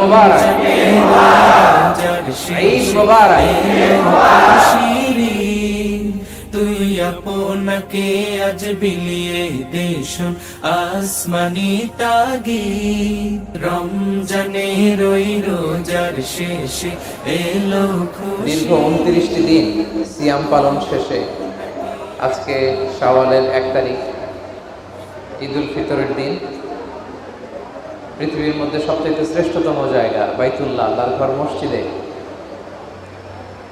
মুবারক। ঈদ মুবারক। তুই আপনাকে আজ বিলিয়ে দেশ আসমানি তাগি। রমজানের ওই রোজার শেষে এলো দীর্ঘ উনত্রিশটি দিন সিয়াম পালন শেষে আজকে শাওয়ালের এক তারিখ ঈদ উল ফিতরের দিন। পৃথিবীর মধ্যে সবচেয়ে শ্রেষ্ঠতম জায়গা বাইতুল্লাহ, আল্লাহর ঘর মসজিদে।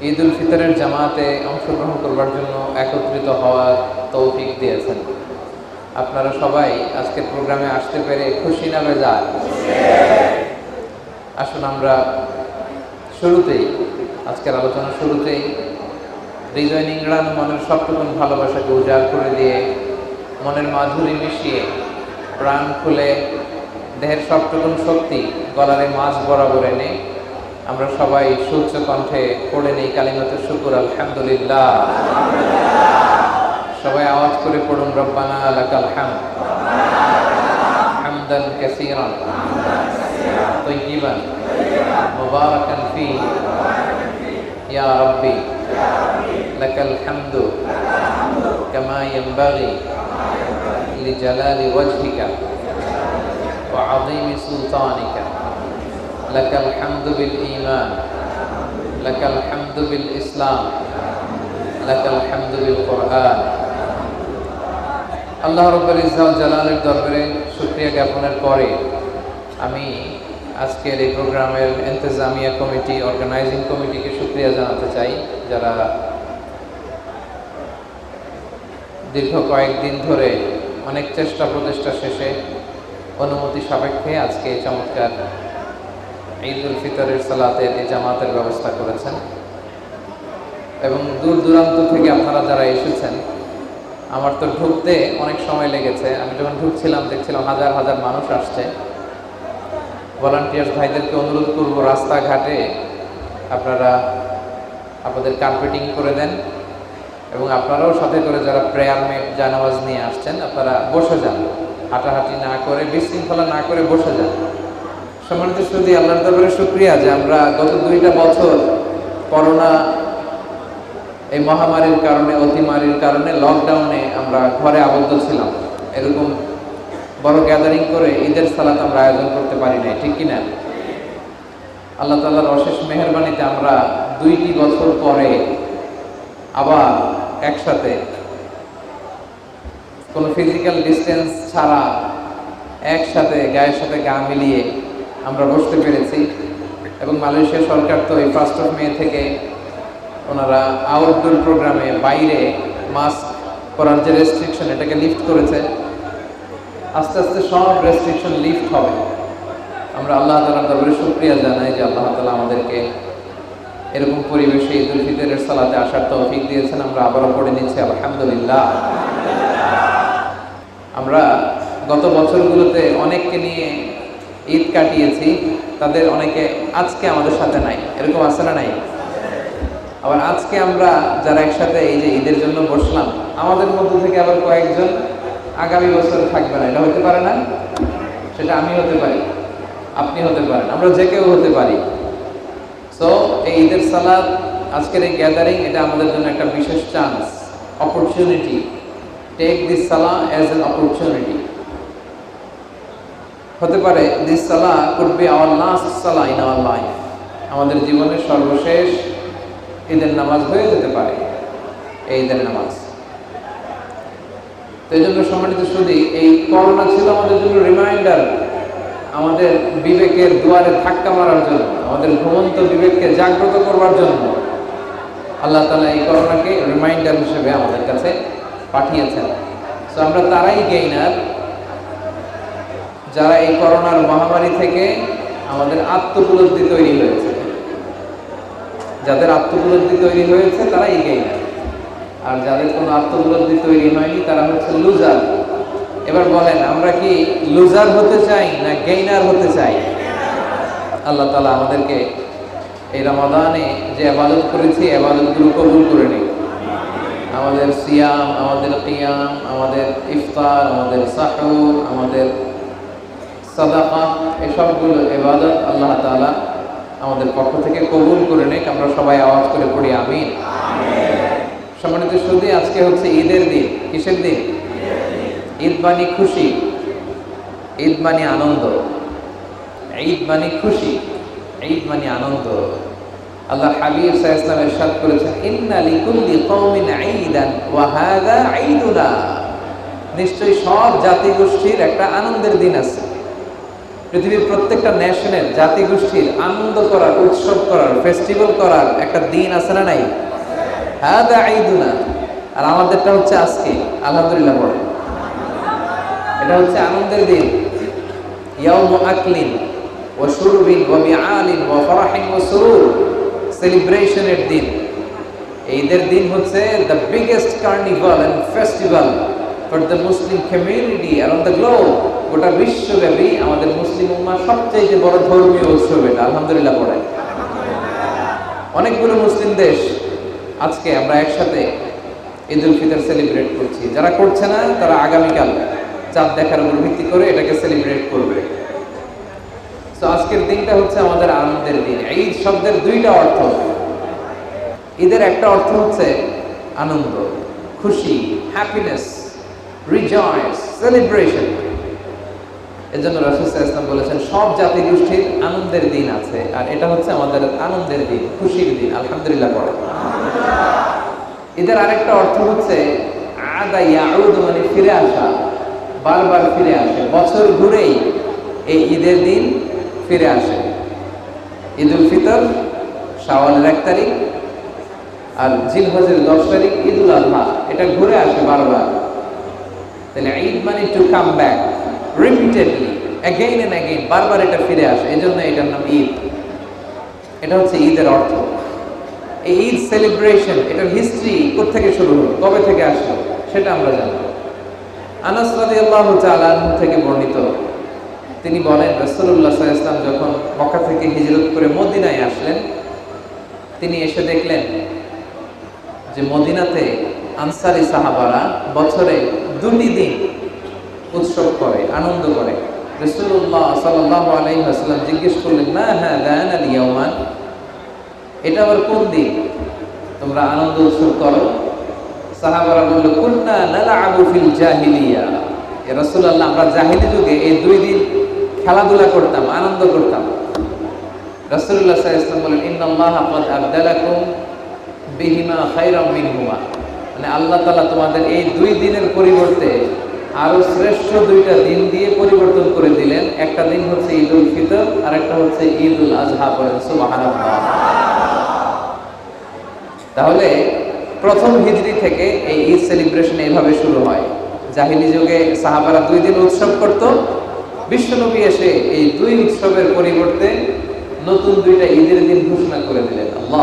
ঈদ উল ফিতরের জামাতে অংশগ্রহণ করবার জন্য একত্রিত হওয়ার তৌফিক দিয়েছেন। আপনারা সবাই আজকের প্রোগ্রামে আসতে পেরে খুশি না বেজার? আসুন আমরা শুরুতেই, আজকের আলোচনা শুরুতেই হৃদয় নিংড়ান মনের সবটুকুন ভালোবাসাকে উজাড় করে দিয়ে মনের মাধুরী মিশিয়ে প্রাণ খুলে দেহের সবটুকুন শক্তি গলারে মাছ বরাবর এনে আমরা সবাই সূর্য কণ্ঠে পড়ে নেই কালিমত শুকুর আলহামদুলিল্লাহ সবাই আওয়াজ করে পড়ুন রব্বানা লাকাল হামদ হামদান কাসীরান طيبا مباركا فيه يا ربي لك الحمد كما ينبغي لجلال وجهك وعظيم سلطانك لك الحمد بالإيمان لك الحمد بالإسلام لك الحمد بالقرآن আল্লাহ রব্বুল ইসলাম জালালের দরবারে শুক্রিয়া জ্ঞাপনের পরে আমি আজকের এই প্রোগ্রামের এন্তেজামিয়া কমিটি অর্গানাইজিং কমিটিকে শুক্রিয়া জানাতে চাই যারা দীর্ঘ কয়েকদিন ধরে অনেক চেষ্টা প্রচেষ্টা শেষে অনুমতি সাপেক্ষে আজকে চমৎকার ঈদ উল ফিতরের সালাতের এই জামাতের ব্যবস্থা করেছেন। এবং দূর দূরান্ত থেকে আপনারা যারা এসেছেন, আমার তো ঢুকতে অনেক সময় লেগেছে। আমি যখন ঢুকছিলাম, দেখছিলাম হাজার হাজার মানুষ আসছে। ভলান্টিয়ার্স ভাইদেরকে অনুরোধ করব, রাস্তাঘাটে আপনারা আপনাদের কার্পেটিং করে দেন। এবং আপনারাও সাথে করে যারা প্রেয়ার মেট জানাওয়াজ নিয়ে আসছেন, আপনারা বসে যান। হাঁটাহাঁটি না করে, বিশৃঙ্খলা না করে বসে যান। সম্মানিত শুধু আল্লাহর দরবারে শুক্রিয়া যে আমরা গত দুইটা বছর করোনা এই মহামারীর কারণে, অতিমারির কারণে লকডাউনে আমরা ঘরে আবদ্ধ ছিলাম। এরকম বড় গ্যাদারিং করে ঈদের সালাত আমরা আয়োজন করতে পারি নাই, ঠিক কিনা? আল্লাহ তাল্লাহর অশেষ মেহরবানিতে আমরা দুইটি বছর পরে আবার একসাথে। কোনো ফিজিক্যাল ডিস্টেন্স ছাড়া একসাথে গায়ের সাথে গা মিলিয়ে আমরা বসতে পেরেছি। এবং মালয়েশিয়া সরকার তো এই ফার্স্ট অফ মে থেকে ওনারা আউটডোর প্রোগ্রামে বাইরে মাস্ক করার যে রেস্ট্রিকশন এটাকে লিফট করেছে। আস্তে আস্তে সব রেস্ট্রিকশন লিফট হবে। আমরা আল্লাহ তালার দরবারে শুক্রিয়া জানাই যে আল্লাহ তালা আমাদেরকে এরকম পরিবেশে ঈদ উল ফিতরের সালাতে আসার তৌফিক দিয়েছেন, আমরা আবারও পড়ে নিচ্ছি, আলহামদুলিল্লাহ। আমরা গত বছরগুলোতে অনেককে নিয়ে ঈদ কাটিয়েছি, তাদের অনেকে আজকে আমাদের সাথে নাই। এরকম আছে না নাই? আবার আজকে আমরা যারা একসাথে এই যে ঈদের জন্য বসলাম, আমাদের মধ্যে থেকে আবার কয়েকজন আগামী বছর থাকবে না। এটা হতে পারে না? সেটা আমি হতে পারি, আপনি হতে পারেন, আমরা যে কেউ হতে পারি। সো এই ঈদের সালাদ, আজকের এই গ্যাদারিং এটা আমাদের জন্য একটা বিশেষ চান্স অপরচুনিটি টেক দিস সালা অ্যাজ এন অপরচুনিটি হতে পারে দিস সালা কুড বি আওয়ার লাস্ট সালা ইন আওয়ার লাইফ আমাদের জীবনের সর্বশেষ ঈদের নামাজ হয়ে যেতে পারে, এই ঈদের নামাজ। তো এই জন্য সম্মানিত শুধু এই করোনা ছিল আমাদের জন্য রিমাইন্ডার আমাদের বিবেকের দুয়ারে ধাক্কা মারার জন্য, আমাদের ঘুমন্ত বিবেককে জাগ্রত করবার জন্য আল্লাহ তালা এই করোনাকে রিমাইন্ডার হিসেবে আমাদের কাছে পাঠিয়েছেন। তো আমরা তারাই গেইনার যারা এই করোনার মহামারী থেকে আমাদের আত্মপলব্ধি তৈরি হয়েছে। যাদের আত্মপলব্ধি তৈরি হয়েছে, তারাই গেইনার আর যাদের কোনো আত্মপলব্ধি তৈরি হয়নি, তারা হচ্ছে লুজার এবার বলেন আমরা কি লুজার হতে চাই না গেইনার হতে চাই? আল্লাহ তালা আমাদেরকে এই রমাদানে যে আবাদত করেছি আবাদতগুলো কবুল করে নিই আমাদের সিয়াম আমাদের কিয়াম আমাদের ইফতার আমাদের সাহুর আমাদের সাদাকা এসবগুলো এবাদত আল্লাহ তাআলা আমাদের পক্ষ থেকে কবুল করে নেক। আমরা সবাই আওয়াজ করে পড়ি আমিন। সম্মানিত শুধু আজকে হচ্ছে ঈদের দিন। কিসের দিন? ঈদ মানে খুশি, ঈদ মানে আনন্দ। ঈদ মানে খুশি, ঈদ মানে আনন্দ। আল্লাহ হাবিব আলাইহি ইরশাদ করেছেন, ইন্না লিকুল্লি কওমিন ঈদান, ওয়া হাযা ঈদুনা। নিশ্চয়ই সব জাতিগোষ্ঠীর একটা আনন্দের দিন আছে। পৃথিবীর প্রত্যেকটা ন্যাশনের জাতিগোষ্ঠীর আনন্দ করার, উৎসব করার ফেস্টিভ্যাল করার একটা দিন আছে না নাই? হাদা ঈদুনা। আর আমাদেরটা হচ্ছে আজকে, আলহামদুলিল্লাহ পড়ে এটা হচ্ছে আনন্দের দিন। ইয়াউমু আকলিন ওয়া শুরবিন ওয়া মিআলিন ওয়া ফারাহিন ওয়া সুরুর। সেলিব্রেশনের দিন। ঈদের দিন হচ্ছে the biggest carnival and festival for the Muslim community around the globe গোটা বিশ্বব্যাপী আমাদের মুসলিম উম্মাহ সবচেয়ে বড় ধর্মীয় উৎসব এটা, আলহামদুলিল্লাহ পড়ে। অনেকগুলো মুসলিম দেশ আজকে আমরা একসাথে ঈদ উল ফিতর সেলিব্রেট করছি। যারা করছে না, তারা আগামীকাল চাঁদ দেখার উপর ভিত্তি করে এটাকে সেলিব্রেট করবে। তো আজকের দিনটা হচ্ছে আমাদের আনন্দের দিন। ঈদ শব্দের দুইটা অর্থ ঈদের একটা অর্থ হচ্ছে আনন্দ, খুশি হ্যাপিনেস রিজয়েস সেলিব্রেশন এর জন্য রাসুল ইসলাম বলেছেন, সব জাতি গোষ্ঠীর আনন্দের দিন আছে, আর এটা হচ্ছে আমাদের আনন্দের দিন, খুশির দিন, আলহামদুলিল্লাহ পড়ে। ঈদের আরেকটা অর্থ হচ্ছে, আদা ইয়াউদ মানে ফিরে আসা। বারবার ফিরে আসে। বছর ঘুরেই এই ঈদের দিন ফিরে আসে। ঈদ উল ফিতর, শাওয়ালের এক তারিখ আর জিলহজের দশ তারিখ ঈদ উল আজহা। এটা ঘুরে আসে বারবার। তাহলে ঈদ মানে to come back repeatedly again and again বারবার এটা ফিরে আসে। এই জন্য এটার নাম ঈদ। এটা হচ্ছে ঈদের অর্থ। এই ঈদ সেলিব্রেশন এটার হিস্ট্রি কোথেকে শুরু হলো? কবে থেকে আসলো? সেটা আমরা জানব আনাস রাদিয়াল্লাহু তাআলা থেকে বর্ণিত। তিনি বলেন, রাসূলুল্লাহ সাল্লাল্লাহু আলাইহি যখন মক্কা থেকে হিজরত করে মদিনায় আসলেন, তিনি এসে দেখলেন যে মদিনাতে আনসারি সাহাবারা বছরে দুটি দিন উৎসব করে, আনন্দ করে। রসুল্লাহ সাল্লাহ আলাইসাল্লাম জিজ্ঞেস করলেন না হ্যাঁ গায়ন আল ইয়ামান এটা আবার কোন দিন? তোমরা আনন্দ উৎসব করো আমরা এই দুই দিন খেলাধুলা করতাম, আনন্দ করতাম। মানে আল্লাহ তোমাদের এই দুই দিনের পরিবর্তে আরও শ্রেষ্ঠ দুইটা দিন দিয়ে পরিবর্তন করে দিলেন। একটা দিন হচ্ছে ঈদ উল ফিতর আর একটা হচ্ছে ঈদ উল আজহা তাহলে প্রথম হিজরি থেকে এই ঈদ সেলিব্রেশন এইভাবে শুরু হয়। জাহিলি যুগে সাহাবারা দুই দিন উৎসব করত। বিশ্বনবী এসে এই দুই উৎসবের পরিবর্তে নতুন দুইটা ঈদের দিন ঘোষণা করে দিলেন। আল্লাহ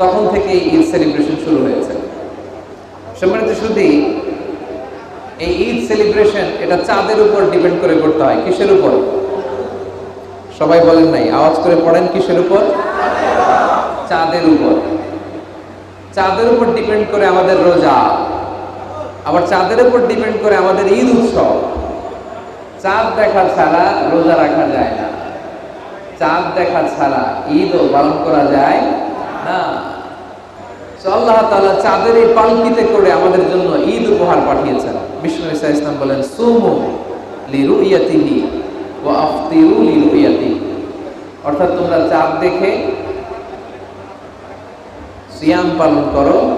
তখন থেকে ঈদ সেলিব্রেশন শুরু হয়েছে। সম্মানিত শুধু এই ঈদ সেলিব্রেশন এটা চাঁদের উপর ডিপেন্ড করে করতে হয়। কিসের উপর? সবাই বলেন নাই, আওয়াজ করে পড়েন কিসের উপর? চাঁদের উপর। চাঁদের উপর ডিপেন্ড করে আমাদের রোজা, আবার চাঁদের উপর ডিপেন্ড করে আমাদের ঈদ উৎসব। চাঁদ দেখা ছাড়া রোজা রাখা যায় না। চাঁদ দেখা ছাড়া ঈদও পালন করা যায় না। আল্লাহ তাআলা চাঁদের এই পালকিতে করে আমাদের জন্য ঈদ উপহার পাঠিয়েছেন। বিষ্ণু ইসা ইসলাম বলেন, সুমু লিরুইয়াতিহি ওয়া আফতিরু লিরুইয়াতিহি। অর্থাৎ তোমরা চাঁদ দেখে সিয়াম পালন করো,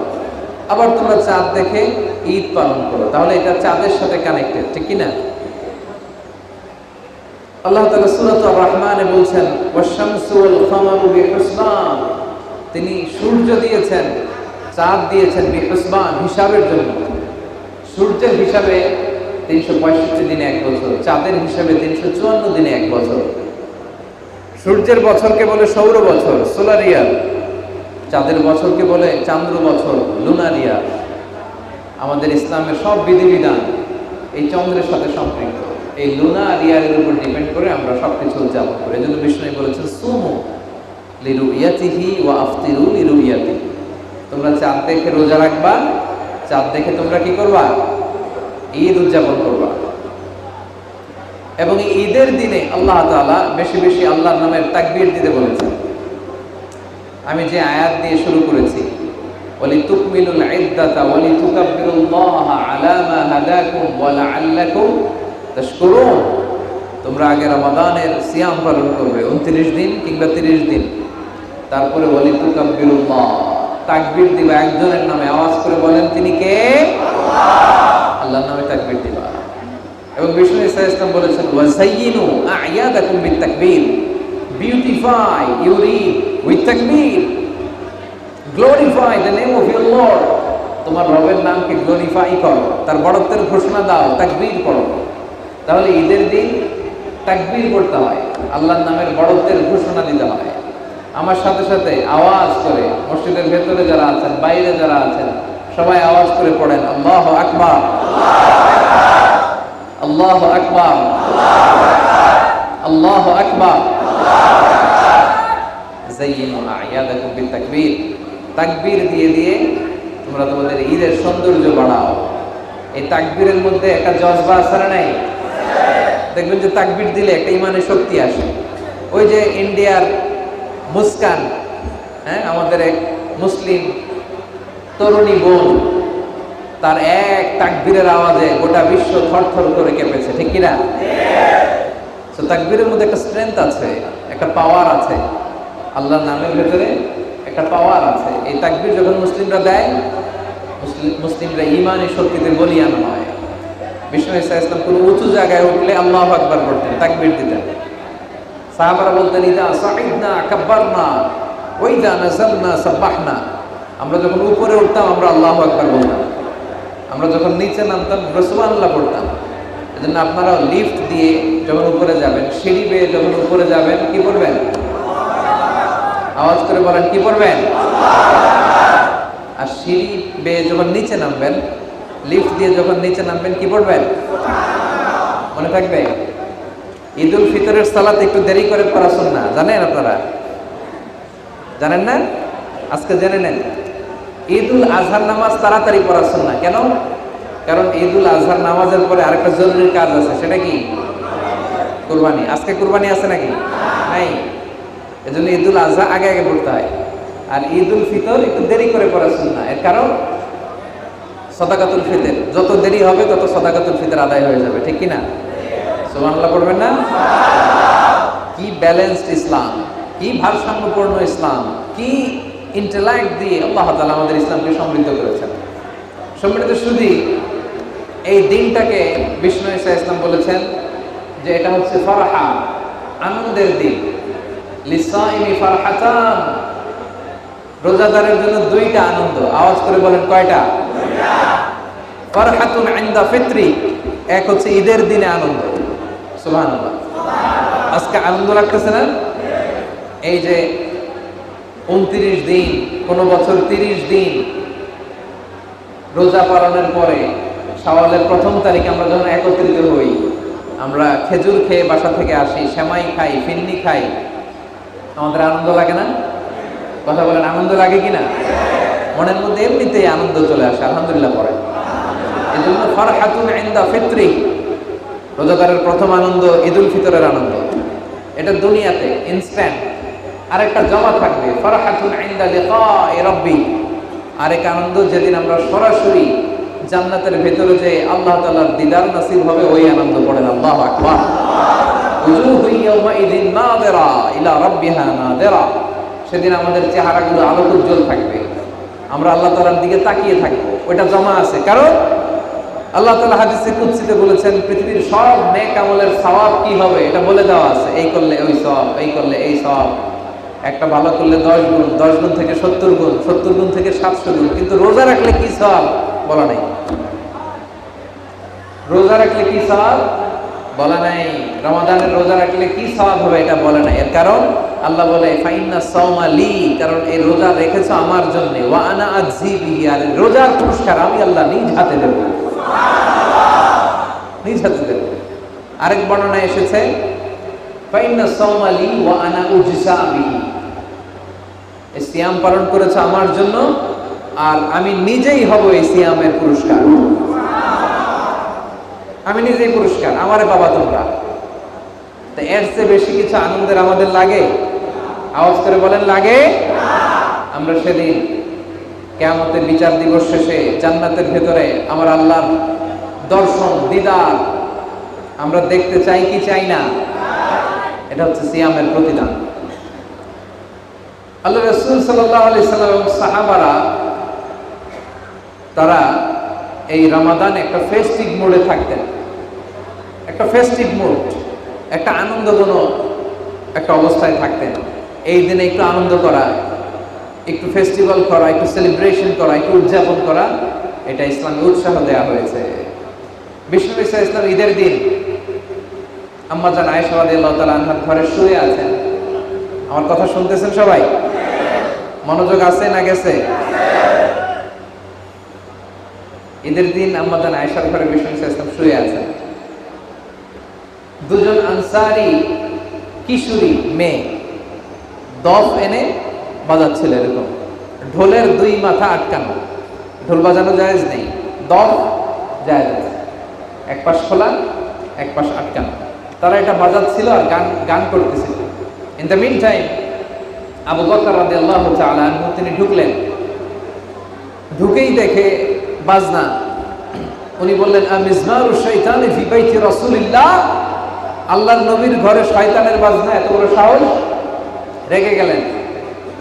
আবার তোমরা চাঁদ দেখে ঈদ পালন করো। তাহলে এটা চাঁদের সাথে কানেক্টেড ঠিক কি না আল্লাহ তাআলা সূরাত আর-রহমানে বলছেন, ওয়াশ-শামসু ওয়াল কামারু বিহুসবান। তিনি সূর্য দিয়েছেন, চাঁদ দিয়েছেন বিহুসবান হিসাবের জন্য। সূর্যের হিসাবে তিনশো পঁয়ষট্টি দিনে এক বছর, চাঁদের হিসাবে তিনশো চুয়ান্ন দিনে এক বছর। সূর্যের বছরকে বলে সৌর বছর, সোলার ইয়ার। চাঁদের বছরকে বলে চান্দ্র বছর লুনার ইয়ার আমাদের ইসলামের সব বিধিবিধান এই চন্দ্রের সাথে সম্পৃক্ত। এই লুনা আর ইয়ারের উপর ডিপেন্ড করে আমরা সব কিছু উদযাপন করি। এই জন্য বিষ্ণু বলেছেন, সুমু লিরু ইয়াতিহি ওয়া আফতিরু লিরু ইয়াতি তোমরা চাঁদ দেখে রোজা রাখবা, চাঁদ দেখে তোমরা কি করবা? ঈদ উদযাপন করবা। এবং ঈদের দিনে আল্লাহ তাআলা বেশি বেশি আল্লাহর নামের তাকবির দিতে বলেছেন। আমি যে আয়াত দিয়ে শুরু করেছি ওয়ালি তুকমিলুল ইদ্দাতা ওয়ালি তুকাব্বিরুল্লাহ আলা মা হাদাকুম ওয়া লাআল্লাকুম তাশকুরুন। তোমরা আগে রমাদানের সিয়াম পালন করবে 29 দিন কিংবা 30 দিন। তারপরে ওয়ালি তুকাব্বিরুল্লাহ তাকবীর দিবা, একজনের নামে আওয়াজ করে বলেন, তিনি কে? আল্লাহর নামে তাকবীর দিবা। এবং বিষ্ণু ইসা ইসলাম বলেছেন, ওয়াজাইয়িনু আ'য়াদাকুম বিতাকবীর বিউটিফাই ইউর ঈদ উইথ তাকবীর glorify the name of your lord তোমার রবের নামকে গ্লোরিফাই করো, তার বড়ত্বের ঘোষণা দাও তাকবীর করো। তাহলে ঈদের দিন তাকবীর করতে হয়, আল্লাহর নামের বড়ত্বের ঘোষণা দিতে হয়। আমার সাথে সাথে আওয়াজ করে, মসজিদের ভেতরে যারা আছেন, বাইরে যারা আছেন, সবাই আওয়াজ করে পড়েন, আল্লাহ আকবার। আল্লাহ আকবার। আল্লাহ আকবার। দিয়ে তোমরা তোমাদের ঈদের সৌন্দর্য এই মধ্যে একটা নাই? যে দিলে একটা শক্তি আসে। ওই যে ইন্ডিয়ার মুস্কান হ্যাঁ আমাদের এক মুসলিম তরুণী বোন, তার এক তাকবীরের আওয়াজে গোটা বিশ্ব থরথর করে কেঁপেছে, ঠিক কিনা? তো তাকবীরের মধ্যে একটা স্ট্রেংথ আছে, একটা পাওয়ার আছে। আল্লাহর নামের ভেতরে একটা পাওয়ার আছে। এই তাকবীর যখন মুসলিমরা দেয় মুসলিম মুসলিমরা ইমানি শক্তিতে বলিয়ান হয়। বিষ্ণু ইসা ইসলাম কোনো উঁচু জায়গায় উঠলে আল্লাহ আকবার করতেন তাকবীর দিতেন। সাহাবারা বলতেন, ইদা সাইদনা কাব্বারনা ওইদা নাজালনা সাব্বাহনা। আমরা যখন উপরে উঠতাম, আমরা আল্লাহ আকবার বলতাম। আমরা যখন নিচে নামতাম রসুমান্লাহ পড়তাম এজন্য আপনারা লিফট দিয়ে যখন উপরে যাবেন, সিঁড়ি বেয়ে যখন উপরে যাবেন, কি করবেন আওয়াজ করে বলেন, কি করবেন আর সিঁড়ি বেয়ে যখন নিচে নামবেন লিফট দিয়ে যখন নিচে নামবেন, কি পড়বেন? মনে থাকবে? উল ফিতরের সালাত একটু দেরি করে পড়া না জানেন আপনারা? জানেন না? আজকে জেনে নেন। ঈদ উল আজহার নামাজ তাড়াতাড়ি পড়া না কেন? কারণ ঈদ উল আজহার নামাজের পরে আরেকটা জরুরি কাজ আছে, সেটা কি? কুরবানি। আজকে কুরবানি আছে নাকি? নাই। এজন্য ঈদ উল আজহা আগে আগে পড়তে হয়। আর ঈদ উল ফিতর একটু দেরি করে পড়া না এর কারণ, সদাকাতুল ফিতর। যত দেরি হবে, তত সদাকাতুল ফিতর আদায় হয়ে যাবে। ঠিক কি না সুবহানাল্লাহ পড়বেন না? কি ব্যালেন্সড ইসলাম, কি ভারসাম্যপূর্ণ ইসলাম, কি ইন্টেলেক্ট দিয়ে আল্লাহ তাআলা আমাদের ইসলামকে সমৃদ্ধ করেছেন। সমৃদ্ধ শুধু এই দিনটাকে বিষ্ণু ইসা ইসলাম বলেছেন যে এটা হচ্ছে ফারহা, আনন্দের দিন। লিসাইমি ফারহাতান। রোজাদারের জন্য দুইটা আনন্দ। আওয়াজ করে বলেন কয়টা? ফারহাতুন ইনদা ফিত্রি। এক হচ্ছে ঈদের দিনে আনন্দ। সুবহানাল্লাহ। আজকে আনন্দ লাগতেছে না? এই যে উনত্রিশ দিন, কোনো বছর তিরিশ দিন রোজা পালনের পরে সওয়ালের প্রথম তারিখে আমরা যখন একত্রিত হই আমরা খেজুর খেয়ে বাসা থেকে আসি, সেমাই খাই ফিন্নি খাই। আমাদের আনন্দ লাগে না? কথা বলেন, আনন্দ লাগে কি না মনের মধ্যে এমনিতেই আনন্দ চলে আসে, আলহামদুলিল্লাহ পরে। এই জন্য ফরহাতুন ইন্দা ফিত্রি, রোজাদারের প্রথম আনন্দ, ঈদুল ফিতরের আনন্দ। এটা দুনিয়াতে ইনস্ট্যান্ট আরেকটা জমা থাকবে, ফরহাতুন ইন্দা লিকাই রাব্বি। আরেক আনন্দ যেদিন আমরা সরাসরি জান্নাতের ভেতরে যে আল্লাহ তাআলার দিদার নসিব হবে, ওই আনন্দ পড়েন। আল্লাহু আকবার। সেদিন আমাদের চেহারাগুলো আলোক উজ্জ্বল থাকবে। আমরা আল্লাহ তাআলার দিকে তাকিয়ে থাকব। ওইটা জমা আছে। কারণ আল্লাহ তাআলা হাদিসে কুদসিতে বলেছেন, পৃথিবীর সব নেক আমলের সওয়াব কি হবে? এটা বলে দেওয়া আছে। এই করলে ওই সওয়াব, এই করলে এই সওয়াব। একটা ভালো করলে দশ গুণ দশ গুণ থেকে সত্তর গুণ সত্তর গুণ থেকে সাতশো গুণ। কিন্তু রোজা রাখলে কি সব বলা নাই। রোজা রাখলে কি সব বলা নাই। রমাদানের রোজা রাখলে কি সওয়াব হবে এটা বলে নাই। এর কারণ আল্লাহ বলে কারণ এই রোজা রেখেছো আমার জন্য। রোজার পুরস্কার আমি আল্লাহ নিজ হাতে দেব। নিজ হাতে দেব। আরেক বর্ণনা এসেছে, ফাইন্না সাওমা লি ওয়া আনা উজসা বিহি সিয়াম পালন করেছ আমার জন্য, আর আমি নিজেই হব এই সিয়ামের পুরস্কার। আমি নিজেই পুরস্কার, আমারে বাবা তোমরা। তো এর চেয়ে বেশি কিছু আনন্দের আমাদের লাগে? আওয়াজ করে বলেন, লাগে। আমরা সেদিন কেয়ামতের বিচার দিবস শেষে জান্নাতের ভেতরে আমার আল্লাহর দর্শন, দিদার, আমরা দেখতে চাই কি চাই না, এটা হচ্ছে সিয়ামের প্রতিদান। আল্লাহ রসুল সাল্লাম সাহাবারা, তারা এই রমাদান একটা ফেস্টিভ মোডে থাকতেন। একটা ফেস্টিভ মুড একটা আনন্দঘন একটা অবস্থায় থাকতেন। এই দিনে একটু আনন্দ করা, একটু ফেস্টিভ্যাল করা, একটু সেলিব্রেশন করা, একটু উদযাপন করা, এটা ইসলামে উৎসাহ দেওয়া হয়েছে। বিষ্ণু ইসা ইসলাম ঈদের দিন আম্মা জান আয়সাবাদ আনহার ঘরে শুয়ে আছেন। আমার কথা শুনতেছেন সবাই? মনোযোগ আছে না গেছে? ঈদের দিন আম্মা জান আয়সার ঘরে বিষ্ণু ইসা ইসলাম শুয়ে আছেন। দুজন আনসারি কিশোরী মেয়ে। দফ এনে বাজাচ্ছিল এরকম। ঢোলের দুই মাথা আটকানো। ঢোল বাজানো জায়েজ নেই। দফ জায়েজ এক পাশ খোলা, এক পাশ আটকানো। তারা এটা বাজাচ্ছিল আর গান গান করতেছিল। In the meantime Abu Bakr তাআলা আনহু, তিনি ঢুকলেন। ঢুকেই দেখে বাজনা। উনি বললেন আমিজমারু শাইতানি ফি বাইতি রাসূলিল্লাহ? আল্লাহর নবীর ঘরে শয়তানের বাজনা, এত বড় সাহস? রেগে গেলেন।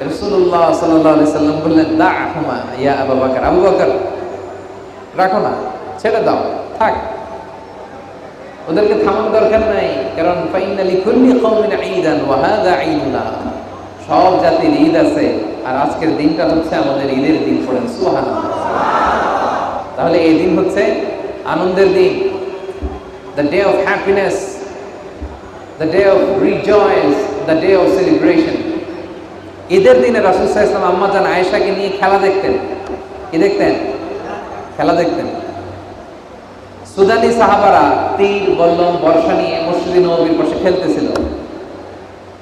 রাসূলুল্লাহ সাল্লাল্লাহু সাল্লাম বললেন দাহুমা ইয়া আবু বকর। আবু বকর, রাখো না, ছেড়ে দাও, থাক। ওদেরকে থামানো দরকার নাই, কারণ ফাইনালি লিকুল্লি কওমিন ঈদান ওয়া হাযা ঈদুনা সব জাতির ঈদ আছে, আর আজকের দিনটা হচ্ছে আমাদের ঈদের দিন, পড়েন সুবহানাল্লাহ। তাহলে এই দিন হচ্ছে আনন্দের দিন the day of happiness the day of rejoicing the day of celebration ঈদের দিনে রাসুল ইসলাম আম্মা জান আয়েশাকে নিয়ে খেলা দেখতেন। কি দেখতেন? খেলা দেখতেন। সুদানি সাহাবারা তীর বল্লম, বর্ষা নিয়ে মসজিদ নবীর পাশে খেলতেছিল।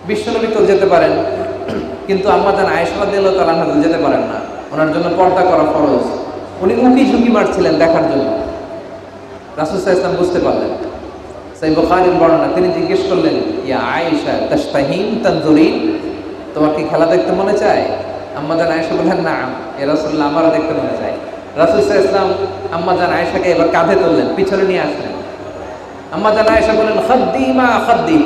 বিশ্বনবী তো যেতে পারেন, কিন্তু আম্মা জান আয়েশা দিল তারা যেতে পারেন না। ওনার জন্য পর্দা করা ফরজ। উনি উঁকি ঝুঁকি মারছিলেন দেখার জন্য। রাসুল ইসলাম বুঝতে পারলেন। সেই বুখারীর বর্ণনা, তিনি জিজ্ঞেস করলেন, ইয়া আয়েশা তাস্তাহিন তানজুরিন? তোমার কি খেলা দেখতে মনে চায়? আম্মা জান আয়েশা বললেন না এ রাসূলুল্লাহ আমারও দেখতে মনে চায়। রাসূল সাল্লাল্লাহু ইসলাম আম্মা জান আয়েশাকে এবার কাঁধে তুললেন, পিছনে নিয়ে আসলেন। আম্মা জান আয়েশা বললেন, খাদ্দি মা খাদ্দি।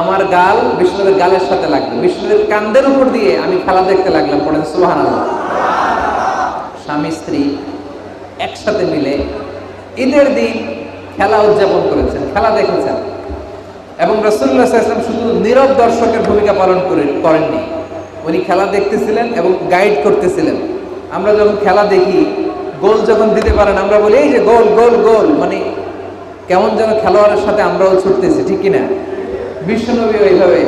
আমার গাল বিষ্ণুদের গালের সাথে লাগবে, বিষ্ণুদের কান্দের উপর দিয়ে আমি খেলা দেখতে লাগলাম, পড়েন সুবহানাল্লাহ। স্বামী স্ত্রী একসাথে মিলে ঈদের দিন খেলা উদযাপন করেছেন, খেলা দেখেছেন। এবং রসুল্লাহ ইসলাম শুধু নীরব দর্শকের ভূমিকা পালন করে, করেননি। উনি খেলা দেখতেছিলেন এবং গাইড করতেছিলেন। আমরা যখন খেলা দেখি, গোল যখন দিতে পারেন, আমরা বলি, এই যে গোল গোল গোল। মানে কেমন যেন খেলোয়াড়ের সাথে আমরাও ছুটতেছি, ঠিক কিনা? বিশ্বনবী এইভাবে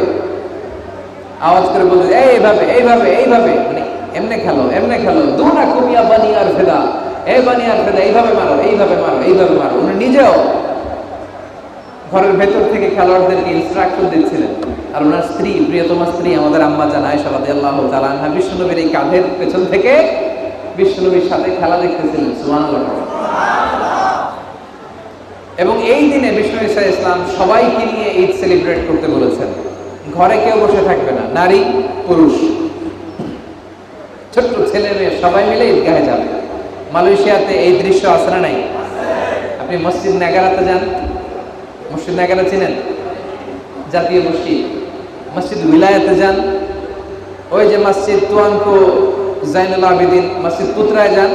আওয়াজ করে বলতে এইভাবে এইভাবে এইভাবে। মানে এমনে খেলো এমনে খেলো। দুনা কুমিয়া বানি আর ফেদা। এই বানি আর ফেদা এইভাবে মারো এইভাবে মারো এইভাবে মারো। উনি নিজেও ঘরের ভেতর থেকে খেলোয়াড়দেরকে ইনস্ট্রাকশন দিচ্ছিলেন। আর ওনার স্ত্রী, প্রিয়তমা স্ত্রী, আমাদের আম্মা জান আয়েশা রাদিয়াল্লাহু তাআলা আনহা বিশ্বনবীর এই কাঁধের পেছন থেকে বিশ্বনবীর সাথে খেলা দেখতেছিলেন, সুবহানাল্লাহ। এবং এই দিনে বিষ্ণু ইসা ইসলাম সবাইকে নিয়ে ঈদ সেলিব্রেট করতে বলেছেন। ঘরে কেউ বসে থাকবে না, নারী, পুরুষ। ছোট্ট ছেলে মেয়ে সবাই মিলে ঈদগাহে যাবে। মালয়েশিয়াতে এই দৃশ্য না নাই। আপনি মসজিদ নাগারাতে যান। মসজিদ নাগারা চিনেন? জাতীয় মসজিদ। মসজিদ উইলায়াতে যান। ওই যে মসজিদ তুয়াঙ্কো জাইনুল আবেদিন মসজিদ পুত্রায় যান।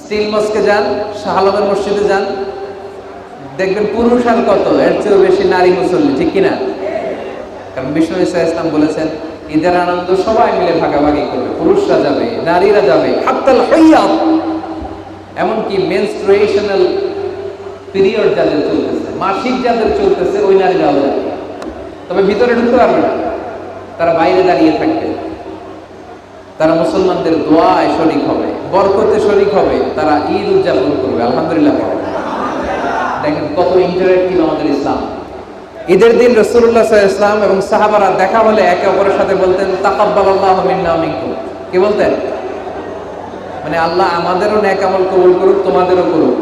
স্টিল মস্কে যান শাহ আলমের মসজিদে যান। দেখবেন পুরুষ আর কত, এর চেয়েও বেশি নারী মুসল্লি, ঠিক কিনা? কারণ বিষ্ণু ইসা ইসলাম বলেছেন ঈদের আনন্দ সবাই মিলে ভাগাভাগি করবে, পুরুষরা যাবে, নারীরা যাবে, হাত্তাল হইয়াম এমনকি মেনস্ট্রুয়েশনাল পিরিয়ড যাদের চলতেছে, মাসিক যাদের চলতেছে, ওই নারীরাও যাবে তবে ভিতরে ঢুকতে পারবে না। তারা বাইরে দাঁড়িয়ে থাকবে। তারা মুসলমানদের দোয়ায় শরিক হবে, বরকতে শরিক হবে, তারা ঈদ উদযাপন করবে, আলহামদুলিল্লাহ। দেখেন কত ইন্টারেক্টিভ আমাদের ইসলাম। ঈদের দিন রসুল্লাহ ইসলাম এবং সাহাবারা দেখা হলে একে অপরের সাথে বলতেন তাকাব্বাল আল্লাহ মিন্না ওয়া মিনকুম। কি বলতেন? মানে আল্লাহ আমাদেরও ন্যাক আমল কবুল করুক তোমাদেরও করুক।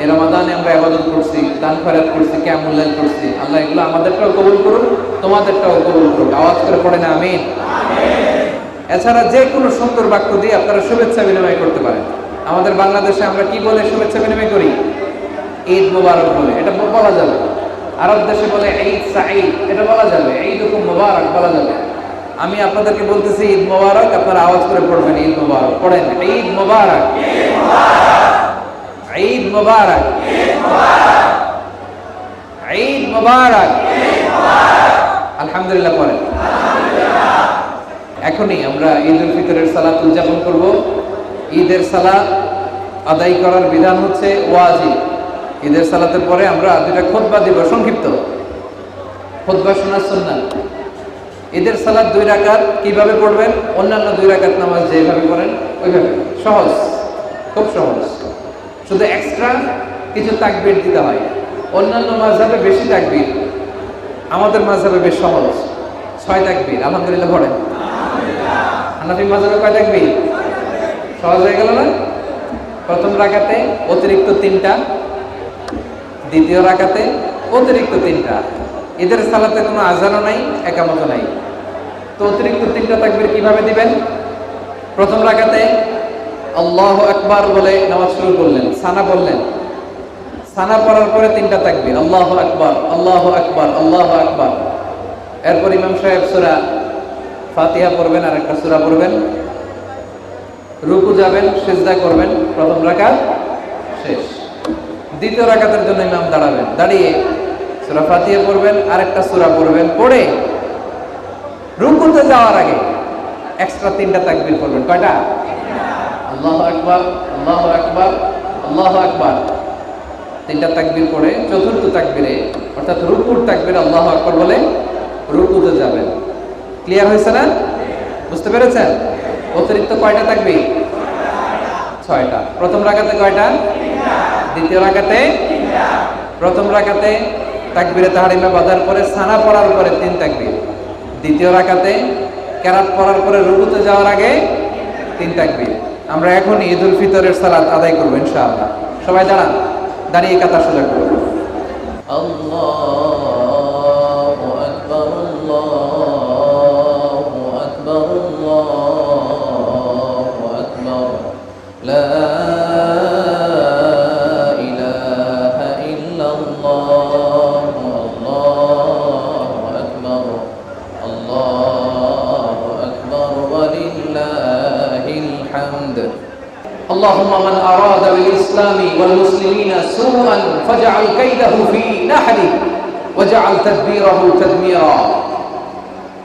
এই রমাদানে আমরা আবাদত করছি দান খয়রাত করছি ক্যামুল্লাইল করছি। আল্লাহ এগুলো আমাদেরটাও কবুল করুক তোমাদেরটাও কবুল করুক। আওয়াজ করে পড়ে না আমিন? এছাড়া যে কোনো সুন্দর বাক্য দিয়ে আপনারা শুভেচ্ছা বিনিময় করতে পারেন। আমাদের বাংলাদেশে আমরা কি বলে শুভেচ্ছা বিনিময় করি? ঈদ মোবারক বলে এটা বলা যাবে। আরব দেশে বলে ঈদ, সাঈদ, এটা বলা যাবে। ঈদ মোবারক বলা যাবে। আমি আপনাদেরকে বলতেছি, ঈদ মোবারক, আপনারা আওয়াজ করে পড়বেন, ঈদ মোবারক। পড়েন, ঈদ মোবারক। ঈদ মোবারক। ঈদ মোবারক। আলহামদুলিল্লাহ পড়েন। এখনই আমরা ঈদ উল ফিতরের সালাত উদযাপন করব। ঈদের সালাত আদায় করার বিধান হচ্ছে ওয়াজিব। ঈদের সালাতের পরে আমরা দুটা খোদবা দিব, সংক্ষিপ্ত। খোদবা শোনার সুন্নাত ঈদের সালাত দুই রাকাত কীভাবে পড়বেন? অন্যান্য দুই রাকাত নামাজ যেভাবে পড়েন, ওইভাবে। সহজ। খুব সহজ। শুধু এক্সট্রা কিছু তাকবীর দিতে হয়। অন্যান্য মাঝহাবে বেশি তাকবীর। আমাদের মাঝহাবে বেশ সহজ। ছয় তাকবীর, আলহামদুলিল্লাহ পড়েন। হানাফি মাঝহাবে কয় তাকবীর? সহজ হয়ে গেল না? প্রথম রাকাতে অতিরিক্ত তিনটা দ্বিতীয় রাকাতে অতিরিক্ত তিনটা। ঈদের সালাতে কোনো আজানও নাই একামত নাই। তো অতিরিক্ত তিনটা তাকবীর কীভাবে দিবেন? প্রথম রাখাতে আল্লাহ আকবার বলে নামাজ শুরু করলেন, সানা বললেন সানা পড়ার পরে তিনটা তাকবীর, আল্লাহ আকবার আল্লাহ আকবার আল্লাহ আকবার। এরপর ইমাম সাহেব সুরা ফাতিহা পড়বেন আর একটা সূরা পড়বেন। রুকু যাবেন, সেজদা করবেন, প্রথম রাকাত শেষ। দ্বিতীয় রাকাতের জন্য ইমাম দাঁড়াবেন। দাঁড়িয়ে সূরা ফাতিহা পড়বেন, আরেকটা সূরা পড়বেন, পড়ে রুকুতে যাওয়ার আগে এক্সট্রা তিনটা তাকবীর পড়বেন। কয়টা? আল্লাহু আকবার আল্লাহু আকবার আল্লাহু আকবার। তিনটা তাকবীর পড়ে, চতুর্থ তাকবীরে, অর্থাৎ রুকুর তাকবীর আল্লাহু আকবার বলে রুকুতে যাবেন। ক্লিয়ার হয়েছে না? বুঝতে পেরেছেন? অতিরিক্ত কয়টা তাকবীর? ছয়টা। প্রথম রাকাতে কয়টা? দ্বিতীয় রাখাতে প্রথম রাখাতে তাকবিরে তাহারিমা বাজার পরে সানা পড়ার পরে তিন তাকবির। দ্বিতীয় রাখাতে ক্যারাত পড়ার পরে রুগুতে যাওয়ার আগে তিন তাকবির। আমরা এখন ঈদ উল ফিতরের সালাত আদায় করব, ইনশাআল্লাহ। সবাই দাঁড়ান, দাঁড়িয়ে কাতার সোজা করব। আল্লাহ اللهم من أراد بالإسلام والمسلمين سوءا فاجعل كيده في نحره واجعل تدبيره تدميرا.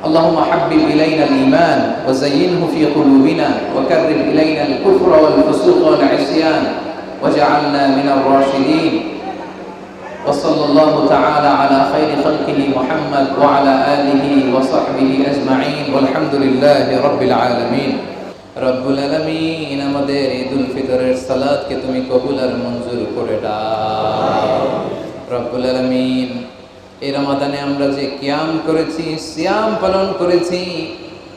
اللهم حبب إلينا الإيمان وزينه في قلوبنا وكرر إلينا الكفر والفسوق والعصيان واجعلنا من الراشدين. وصلى الله تعالى على خير خلقه محمد وعلى آله وصحبه أجمعين والحمد لله رب العالمين. রব্বুল আলমিন আমাদের ঈদুল ফিতরের সালাদকে তুমি কবুল আর মঞ্জুর করে দাও। রব্বুল আলমিন, এই রমাদানে আমরা যে কিয়াম করেছি, সিয়াম পালন করেছি,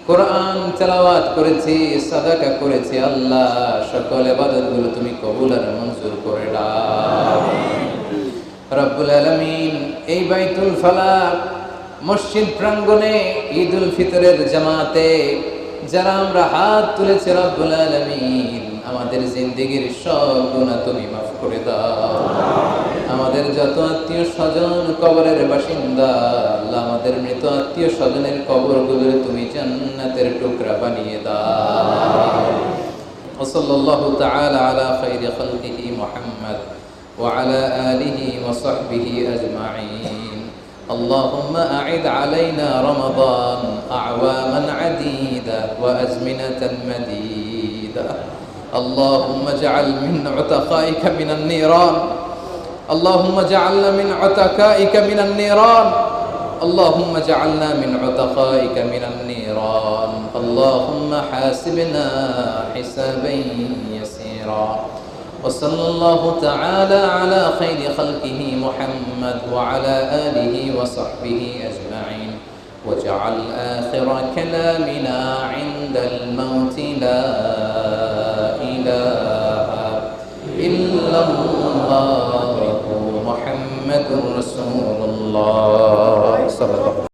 কোরআন তেলাওয়াত করেছি, সাদাকা করেছি, আল্লাহ সকল এবাদতগুলো তুমি কবুল আর মঞ্জুর করে দাও। রব্বুল আলমিন, এই বাইতুল ফালাক মসজিদ প্রাঙ্গণে ঈদুল ফিতরের জামাতে যারা আমরা হাত তুলেছি রব্বুল আলমিন আমাদের জিন্দিগির সব গুণা তুমি মাফ করে দাও আমাদের যত আত্মীয় স্বজন কবরের বাসিন্দা আল্লাহ আমাদের মৃত আত্মীয় স্বজনের কবরগুলো তুমি জান্নাতের টুকরা বানিয়ে দাও وصلى الله تعالى على خير خلقه محمد وعلى آله وصحبه أجمعين اللهم أعد علينا رمضان أعواما عديدة وأزمنة مديدة. اللهم اجعل من عتقائك من النيران. اللهم اجعلنا من عتقائك من النيران. اللهم اجعلنا من عتقائك من النيران. اللهم حاسبنا حسابا يسيرا. وصلى الله تعالى على خير خلقه محمد وعلى آله وصحبه أجمعين. واجعل آخر كلامنا عند الموت لا إله إلا الله. محمد رسول الله.